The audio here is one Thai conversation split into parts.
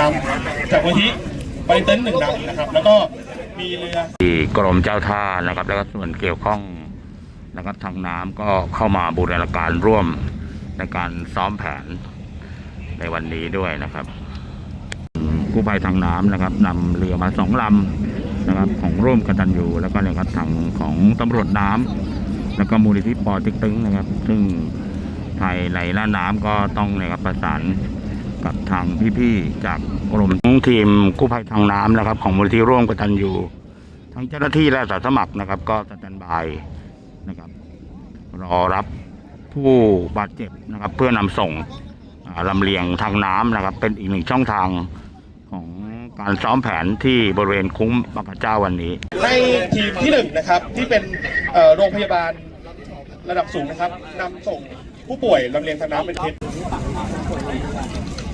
ลำจากมูลที่บริเต้นหนึ่งลำนะครับ แล้วก็มีเรือที่กรมเจ้าท่านะครับ แล้วก็ส่วนเกี่ยวข้องนะครับทางน้ำก็เข้ามาบูรณาการร่วมในการซ้อมแผนในวันนี้ด้วยนะครับกู้ภัยทางน้ำนะครับนำเรือมาสองลำนะครับ ของร่วมกตันยูแล้วก็นะครับทางของตำรวจน้ำแล้วก็มูลนิธิปอติ๊กตึงนะครับ ซึ่งภายในหน้าน้ำก็ต้องนะครับประสาน กับทางพี่ๆจากกรมทีมกู้ภัยทางน้ำนะครับ ของมูลนิธิร่วมกตันยูทั้งเจ้าหน้าที่และอาสาสมัครนะครับ ก็สแตนบายนะครับ รอรับผู้บาดเจ็บนะครับ เพื่อนำส่งอ่าลำเลียงทางน้ำนะครับ เป็นอีกหนึ่งช่องทางของการซ้อมแผนที่บริเวณคุ้มบางกระเจ้าวันนี้ให้ทีมที่หนึ่งนะครับ ที่เป็นโรงพยาบาลระดับสูงนะครับนำส่งผู้ป่วยลำเลียงทางน้ำเป็นเคส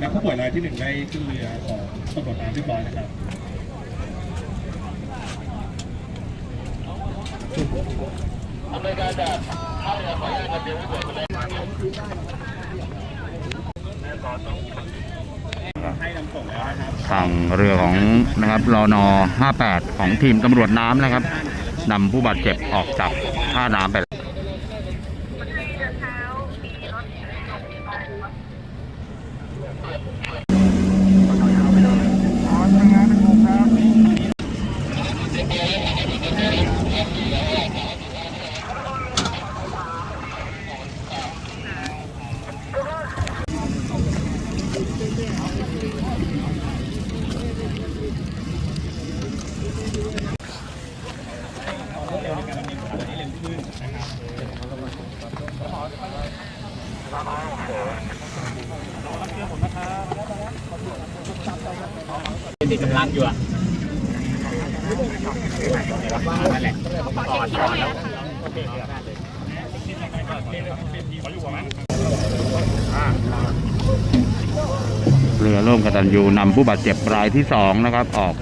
และผู้ป่วยรายที่หนึ่งได้ขึ้นเรือของตำรวจน้ำเรียบร้อยนะครับให้นำส่งแล้วนะครับทางเรือของนะครับรอน58 ของทีมตำรวจน้ำนะครับนำผู้บาดเจ็บออกจากท่าน้ำไป ติดกำลังอยู่อ่ะ เรือร่วมกตันยูนำผู้บาดเจ็บรายที่สองนะครับ ออก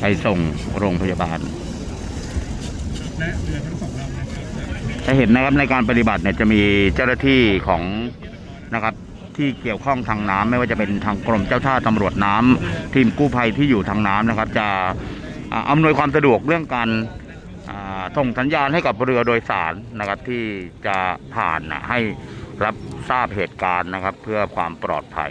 ไปส่งโรงพยาบาลจะเห็นนะครับในการปฏิบัติเนี่ยจะมีเจ้าหน้าที่ของนะครับที่เกี่ยวข้องทางน้ำไม่ว่าจะเป็นทางกรมเจ้าท่าตำรวจน้ำทีมกู้ภัยที่อยู่ทางน้ำนะครับ จะ อำนวยความสะดวกเรื่องการส่งสัญญาณให้กับเรือโดยสารนะครับที่จะผ่านนะให้รับทราบเหตุการณ์นะครับ เพื่อความปลอดภัย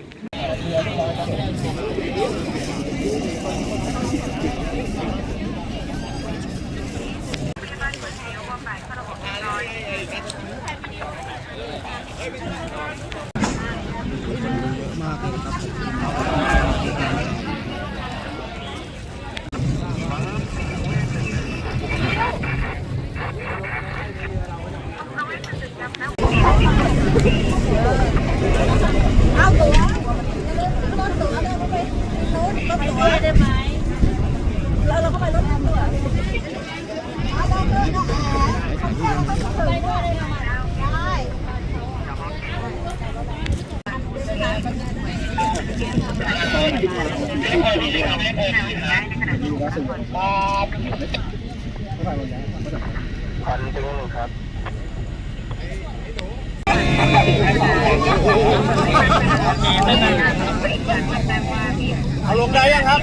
เอาลงได้ยังครับ